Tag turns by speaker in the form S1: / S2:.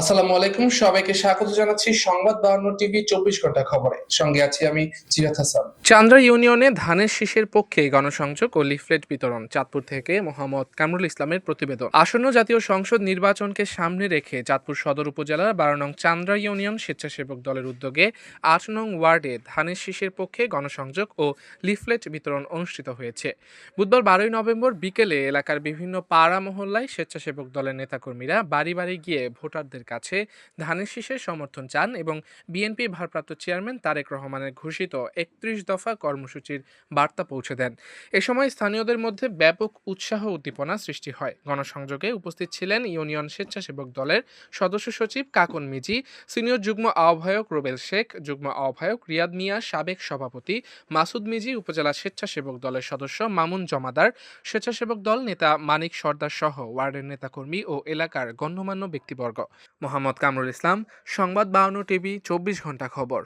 S1: আসসালামু আলাইকুম, সবাইকে স্বাগত জানাচ্ছি সংবাদ বাহান্ন টিভি চব্বিশ ঘণ্টা খবরে। সঙ্গে আছি আমি হাসান।
S2: চান্দ্রা ইউনিয়নে ধানের শীষের পক্ষে গণসংযোগ ও লিফলেট বিতরণ, চাঁদপুর থেকে মোহাম্মদ কামরুল ইসলামের প্রতিবেদন। আসন্ন জাতীয় সংসদ নির্বাচনকে সামনে রেখে চাঁদপুর সদর উপজেলার বারো নং চান্দ্রা ইউনিয়ন স্বেচ্ছাসেবক দলের উদ্যোগে আট নং ওয়ার্ডে ধানের শীষের পক্ষে গণসংযোগ ও লিফলেট বিতরণ অনুষ্ঠিত হয়েছে। বুধবার বারোই নভেম্বর বিকেলে এলাকার বিভিন্ন পাড়া মহল্লায় স্বেচ্ছাসেবক দলের নেতাকর্মীরা বাড়ি বাড়ি গিয়ে ভোটারদের কাছে ধানের শীষের সমর্থন চান এবং বিএনপি ভারপ্রাপ্ত চেয়ারম্যান তারেক রহমানের ঘোষিত একত্রিশ দফা কর্মসূচির বার্তা পৌঁছে দেন। এ সময় স্থানীয়দের মধ্যে ব্যাপক উৎসাহ উদ্দীপনা সৃষ্টি হয়। গণসংযোগে উপস্থিত ছিলেন ইউনিয়ন স্বেচ্ছাসেবক দলের সদস্য সচিব কাকন মিজি, সিনিয়র যুগ্ম আহ্বায়ক রুবেল শেখ, যুগ্ম আহ্বায়ক রিয়াদ মিয়া, সাবেক সভাপতি মাসুদ মিজি, উপজেলা স্বেচ্ছাসেবক দলের সদস্য মামুন জমাদার, স্বেচ্ছাসেবক দল নেতা মানিক সর্দার সহ ওয়ার্ডের নেতাকর্মী ও এলাকার গণ্যমান্য ব্যক্তিবর্গ। মোহাম্মদ কামরুল ইসলাম সংবাদ বাহান্ন টিভি চব্বিশ ঘণ্টা খবর।